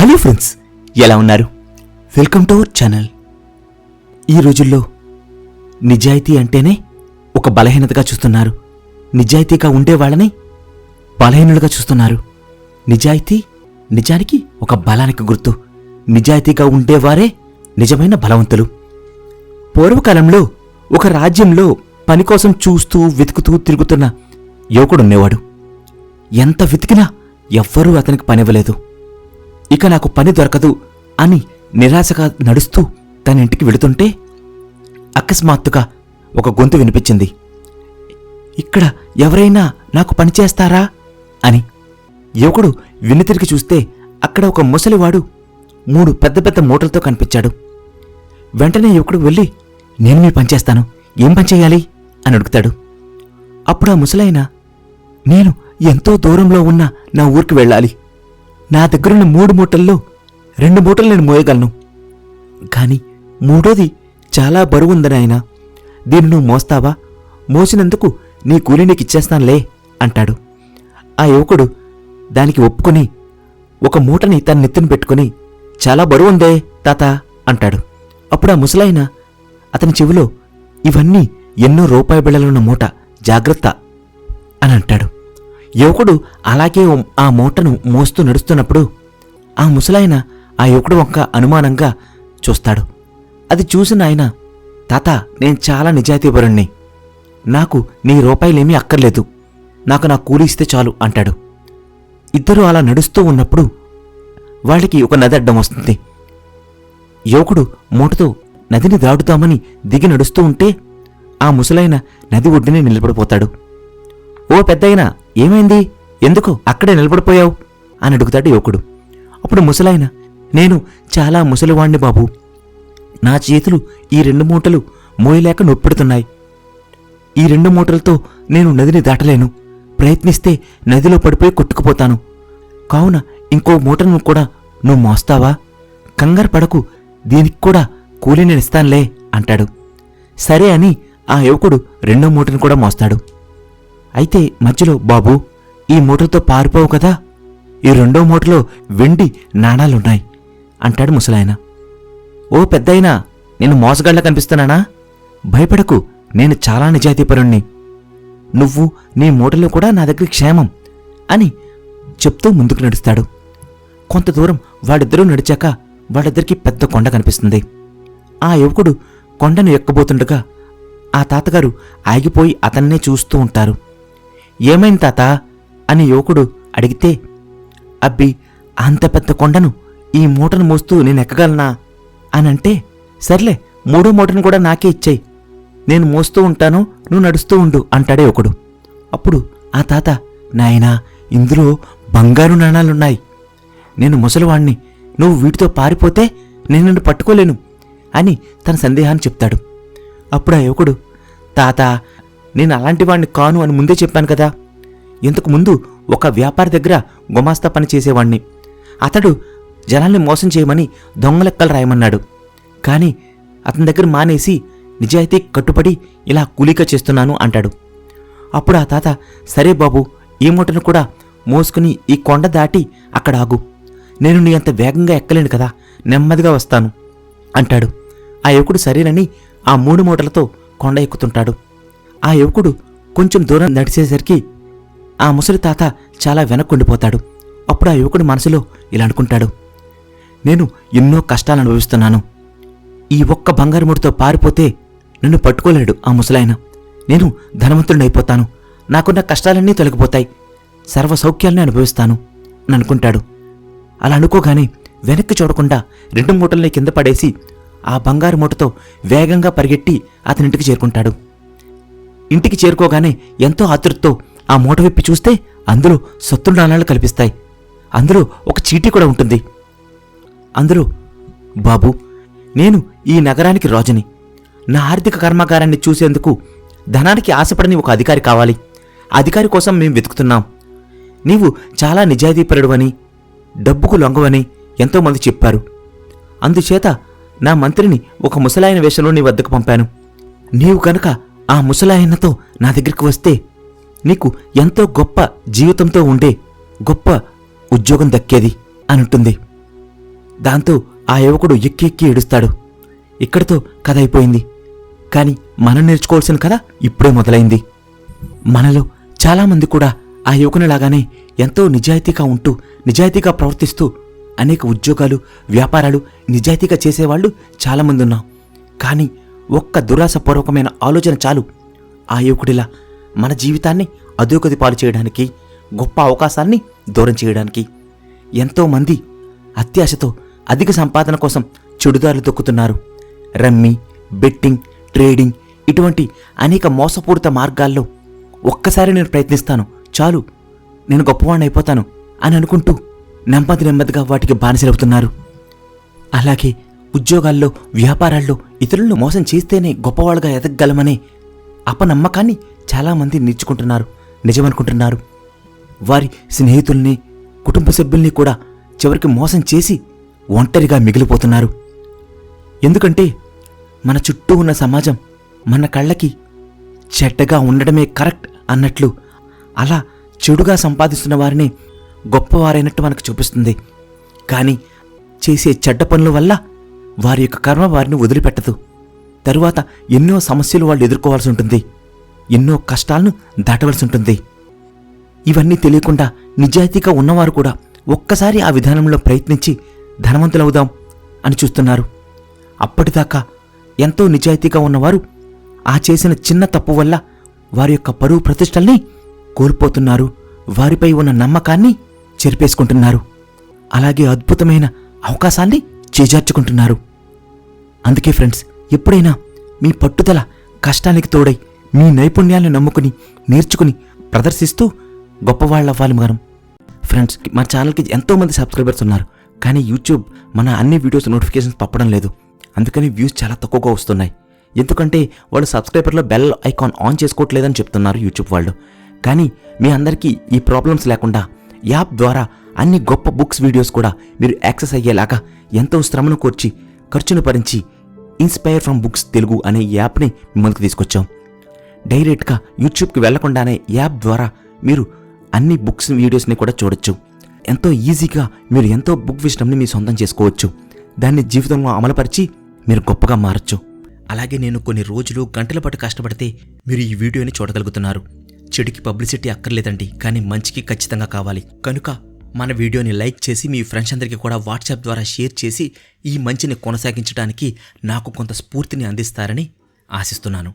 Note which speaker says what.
Speaker 1: Hello friends ఎలా ఉన్నారు? Welcome to our channel. ఈ రోజుల్లో నిజాయితీ అంటేనే ఒక బలహీనతగా చూస్తున్నారు. నిజాయితీగా ఉండే వాళ్ళని బలహీనులుగా చూస్తున్నారు. నిజాయితీ నిజానికి ఒక బలానికి గుర్తు. నిజాయితీగా ఉండేవారే నిజమైన బలవంతులు. పూర్వకాలంలో ఒక రాజ్యంలో పని కోసం చూస్తూ వెతుకుతూ తిరుగుతున్న యువకుడుండేవాడు ఎంత వెతికినా ఎవ్వరూ అతనికి పనివ్వలేదు. ఇక నాకు పని దొరకదు అని నిరాశగా నడుస్తూ తన ఇంటికి వెళుతుంటే అకస్మాత్తుగా ఒక గొంతు వినిపించింది. ఇక్కడ ఎవరైనా నాకు పనిచేస్తారా అని యువకుడు వెనుతిరిగి చూస్తే అక్కడ ఒక ముసలివాడు మూడు పెద్ద పెద్ద మూటలతో కనిపించాడు. వెంటనే యువకుడు వెళ్ళి నేను మీ పనిచేస్తాను ఏం పనిచేయాలి అని అడుగుతాడు. అప్పుడు ఆ ముసలైన నేను ఎంతో దూరంలో ఉన్న నా ఊరికి వెళ్ళాలి. నా దగ్గరున్న మూడు మూటల్లో రెండు మూటలు నేను మోయగలను. కాని మూడోది చాలా బరువుందని ఆయన. దీన్ని నువ్వు మోస్తావా? మోసినందుకు నీ కూలి నీకు ఇచ్చేస్తానులే అంటాడు. ఆ యువకుడు దానికి ఒప్పుకొని ఒక మూటని తన నెత్తిన పెట్టుకుని చాలా బరువుందే తాత అంటాడు. అప్పుడు ఆ ముసలాయన అతని చెవిలో ఇవన్నీ ఎన్నో రూపాయి బిళ్ళలున్న మూట. జాగ్రత్త. యువకుడు అలాగే ఆ మూటను మోస్తూ నడుస్తున్నప్పుడు ఆ ముసలాయన ఆ యువకుడు ఒక్క అనుమానంగా చూస్తాడు. అది చూసిన ఆయన తాత నేను చాలా నిజాయితీపరుణ్ణి. నాకు నీ రూపాయలేమీ అక్కర్లేదు. నాకు నా కూలి ఇస్తే చాలు అంటాడు. ఇద్దరూ అలా నడుస్తూ ఉన్నప్పుడు వాళ్ళకి ఒక నది అడ్డం వస్తుంది. యువకుడు మూటతో నదిని దాటుతామని దిగి నడుస్తూ ఉంటే ఆ ముసలైన నది ఒడ్డునే నిలబడిపోతాడు. ఓ పెద్దయినా ఏమైంది? ఎందుకు అక్కడే నిలబడిపోయావు? అని అడుగుతాడు యువకుడు. అప్పుడు ముసలాయన నేను చాలా ముసలివాణ్ణి బాబు. నా చేతులు ఈ రెండు మూటలు మోయలేక నొప్పెడుతున్నాయి. ఈ రెండు మూటలతో నేను నదిని దాటలేను. ప్రయత్నిస్తే నదిలో పడిపోయి కొట్టుకుపోతాను. కావున ఇంకో మూటను కూడా నువ్వు మోస్తావా? కంగారు పడకు దీనికి కూడా కూలి నేను ఇస్తానులే అంటాడు. సరే అని ఆ యువకుడు రెండో మూటను కూడా మోస్తాడు. అయితే మధ్యలో బాబు ఈ మూటతో పారిపోవు కదా. ఈ రెండో మూటలో వెండి నాణాలున్నాయి అంటాడు ముసలాయన. ఓ పెద్దయినా నేను మోసగాళ్ళ కనిపిస్తున్నానా? భయపడకు నేను చాలా నిజాయితీపరుణ్ణి. నువ్వు నీ మూటలో కూడా నా దగ్గర క్షేమం అని చెప్తూ ముందుకు నడుస్తాడు. కొంత దూరం వాడిద్దరూ నడిచాక వాడిద్దరికి పెద్ద కొండ కనిపిస్తుంది. ఆ యువకుడు కొండను ఎక్కబోతుండగా ఆ తాతగారు ఆగిపోయి అతన్నే చూస్తూ ఉంటారు. ఏమైంది తాత? అని యువకుడు అడిగితే అబ్బి అంత పెద్ద కొండను ఈ మూటను మోస్తూ నేను ఎక్కగలనా? అని అంటే సర్లే మూడో మూటను కూడా నాకే ఇచ్చేయి. నేను మోస్తూ ఉంటాను నువ్వు నడుస్తూ ఉండు అంటాడే ఒకడు. అప్పుడు ఆ తాత నాయనా ఇందులో బంగారు నాణాలున్నాయి. నేను ముసలివాణ్ణి నువ్వు వీటితో పారిపోతే నేను నిన్ను పట్టుకోలేను అని తన సందేహాన్ని చెప్తాడు. అప్పుడు ఆ యువకుడు తాత నేను అలాంటి వాణ్ణి కాను అని ముందే చెప్పాను కదా. ఇంతకు ముందు ఒక వ్యాపారి దగ్గర గుమాస్తా పని చేసేవాణ్ణి. అతడు జనాల్ని మోసం చేయమని దొంగలెక్కలు రాయమన్నాడు. కానీ అతని దగ్గర మానేసి నిజాయితీ కట్టుబడి ఇలా కూలీగా చేస్తున్నాను అంటాడు. అప్పుడు ఆ తాత సరే బాబు ఈ మూటను కూడా మోసుకుని ఈ కొండ దాటి అక్కడ ఆగు. నేను నీ అంత వేగంగా ఎక్కలేను కదా నెమ్మదిగా వస్తాను అంటాడు. ఆ యువకుడు సరేనని ఆ మూడు మూటలతో కొండ ఎక్కుతుంటాడు. ఆ యువకుడు కొంచెం దూరం నడిచేసరికి ఆ ముసలి తాత చాలా వెనక్కుండిపోతాడు. అప్పుడు ఆ యువకుడు మనసులో ఇలా అనుకుంటాడు. నేను ఎన్నో కష్టాలు అనుభవిస్తున్నాను. ఈ ఒక్క బంగారు ముడితో పారిపోతే నన్ను పట్టుకోలేడు ఆ ముసలాయన. నేను ధనవంతుడినైపోతాను నాకున్న కష్టాలన్నీ తొలగిపోతాయి. సర్వ సౌఖ్యాల్ని అనుభవిస్తాను అని అనుకుంటాడు. అలా అనుకోగానే వెనక్కి చూడకుండా రెండు మూటల్ని కింద పడేసి ఆ బంగారు మూటతో వేగంగా పరిగెట్టి అతనింటికి చేరుకుంటాడు. ఇంటికి చేరుకోగానే ఎంతో ఆతృతతో ఆ మూట విప్పి చూస్తే అందులో సొత్తు నాణాలు కనిపిస్తాయి. అందులో ఒక చీటీ కూడా ఉంటుంది. అందులో బాబు నేను ఈ నగరానికి రాజుని. నా ఆర్థిక కర్మాగారాన్ని చూసేందుకు ధనానికి ఆశపడని ఒక అధికారి కావాలి. అధికారి కోసం మేము వెతుకుతున్నాం. నీవు చాలా నిజాయితీపరుడువని డబ్బుకు లొంగవని ఎంతోమంది చెప్పారు. అందుచేత నా మంత్రిని ఒక ముసలాయన వేషంలో నీ వద్దకు పంపాను. నీవు కనుక ఆ ముసలాయనతో నా దగ్గరికి వస్తే నీకు ఎంతో గొప్ప జీవితంతో ఉండే గొప్ప ఉద్యోగం దక్కేది అనుంటుంది. దాంతో ఆ యువకుడు ఎక్కి ఎక్కి ఏడుస్తాడు. ఇక్కడితో కథ అయిపోయింది. కానీ మనం నేర్చుకోవాల్సిన కథ ఇప్పుడే మొదలైంది. మనలో చాలామంది కూడా ఆ యువకునిలాగానే ఎంతో నిజాయితీగా ఉంటూ నిజాయితీగా ప్రవర్తిస్తూ అనేక ఉద్యోగాలు వ్యాపారాలు నిజాయితీగా చేసేవాళ్ళు చాలామంది ఉన్నాం. కానీ ఒక్క దురాశపూర్వకమైన ఆలోచన చాలు. ఆ యువకుడిలా మన జీవితాన్ని అధోగతి పాలు చేయడానికి గొప్ప అవకాశాన్ని దూరం చేయడానికి ఎంతోమంది అత్యాశతో అధిక సంపాదన కోసం చెడుదారులు తొక్కుతున్నారు రమ్మి బెట్టింగ్ ట్రేడింగ్ ఇటువంటి అనేక మోసపూరిత మార్గాల్లో ఒక్కసారి నేను ప్రయత్నిస్తాను. చాలు నేను గొప్పవాడిని అయిపోతాను అని అనుకుంటూ నెమ్మది నెమ్మదిగా వాటికి బానిసలవుతున్నారు. అలాగే ఉద్యోగాల్లో వ్యాపారాల్లో ఇతరులను మోసం చేస్తేనే గొప్పవాళ్ళుగా ఎదగగలమనే అపనమ్మకాన్ని చాలామంది నేర్చుకుంటున్నారు నిజమనుకుంటున్నారు. వారి స్నేహితుల్ని కుటుంబ సభ్యుల్ని కూడా చివరికి మోసం చేసి ఒంటరిగా మిగిలిపోతున్నారు. ఎందుకంటే మన చుట్టూ ఉన్న సమాజం మన కళ్ళకి చెడ్డగా ఉండడమే కరెక్ట్ అన్నట్లు అలా చెడుగా సంపాదిస్తున్న వారిని గొప్పవారైనట్టు మనకు చూపిస్తుంది. కానీ చేసే చెడ్డ పనుల వల్ల వారి యొక్క కర్మ వారిని వదిలిపెట్టదు. తరువాత ఎన్నో సమస్యలు వాళ్ళు ఎదుర్కోవాల్సి ఉంటుంది. ఎన్నో కష్టాలను దాటవలసి ఉంటుంది. ఇవన్నీ తెలియకుండా నిజాయితీగా ఉన్నవారు కూడా ఒక్కసారి ఆ విధానంలో ప్రయత్నించి ధనవంతులవుదాం అని చూస్తున్నారు. అప్పటిదాకా ఎంతో నిజాయితీగా ఉన్నవారు ఆ చేసిన చిన్న తప్పు వల్ల వారి యొక్క పరువు ప్రతిష్టల్ని కోల్పోతున్నారు. వారిపై ఉన్న నమ్మకాన్ని చెరిపేసుకుంటున్నారు. అలాగే అద్భుతమైన అవకాశాన్ని చేజార్చుకుంటున్నారు. అందుకే ఫ్రెండ్స్ ఎప్పుడైనా మీ పట్టుదల కష్టానికి తోడై మీ నైపుణ్యాలను నమ్ముకుని నేర్చుకుని ప్రదర్శిస్తూ గొప్పవాళ్ళవ్వాలి మనం. ఫ్రెండ్స్ మన ఛానల్కి ఎంతోమంది సబ్స్క్రైబర్స్ ఉన్నారు కానీ యూట్యూబ్ మన అన్ని వీడియోస్ నోటిఫికేషన్స్ పంపడం లేదు. అందుకని వ్యూస్ చాలా తక్కువగా వస్తున్నాయి. ఎందుకంటే వాళ్ళు సబ్స్క్రైబర్లో బెల్ ఐకాన్ ఆన్ చేసుకోవట్లేదని చెప్తున్నారు యూట్యూబ్ వాళ్ళు. కానీ మీ అందరికీ ఈ ప్రాబ్లమ్స్ లేకుండా యాప్ ద్వారా అన్ని గొప్ప బుక్స్ వీడియోస్ కూడా మీరు యాక్సెస్ అయ్యేలాగా ఎంతో శ్రమను కోర్చి ఖర్చును భరించి ఇన్స్పైర్ ఫ్రమ్ బుక్స్ తెలుగు అనే యాప్ని మీ ముందుకు తీసుకొచ్చాం. డైరెక్ట్గా యూట్యూబ్కి వెళ్ళకుండానే యాప్ ద్వారా మీరు అన్ని బుక్స్ వీడియోస్ని కూడా చూడొచ్చు. ఎంతో ఈజీగా మీరు ఎంతో బుక్ విషయంని మీ సొంతం చేసుకోవచ్చు. దాన్ని జీవితంలో అమలుపరిచి మీరు గొప్పగా మారచ్చు. అలాగే నేను కొన్ని రోజులు గంటల పాటు కష్టపడితే మీరు ఈ వీడియోని చూడగలుగుతున్నారు. చెడుకి పబ్లిసిటీ అక్కర్లేదండి కానీ మంచికి ఖచ్చితంగా కావాలి. కనుక మన వీడియోని లైక్ చేసి మీ ఫ్రెండ్స్ అందరికీ కూడా వాట్సాప్ ద్వారా షేర్ చేసి ఈ మంచిని కొనసాగించడానికి నాకు కొంత స్ఫూర్తిని అందిస్తారని ఆశిస్తున్నాను.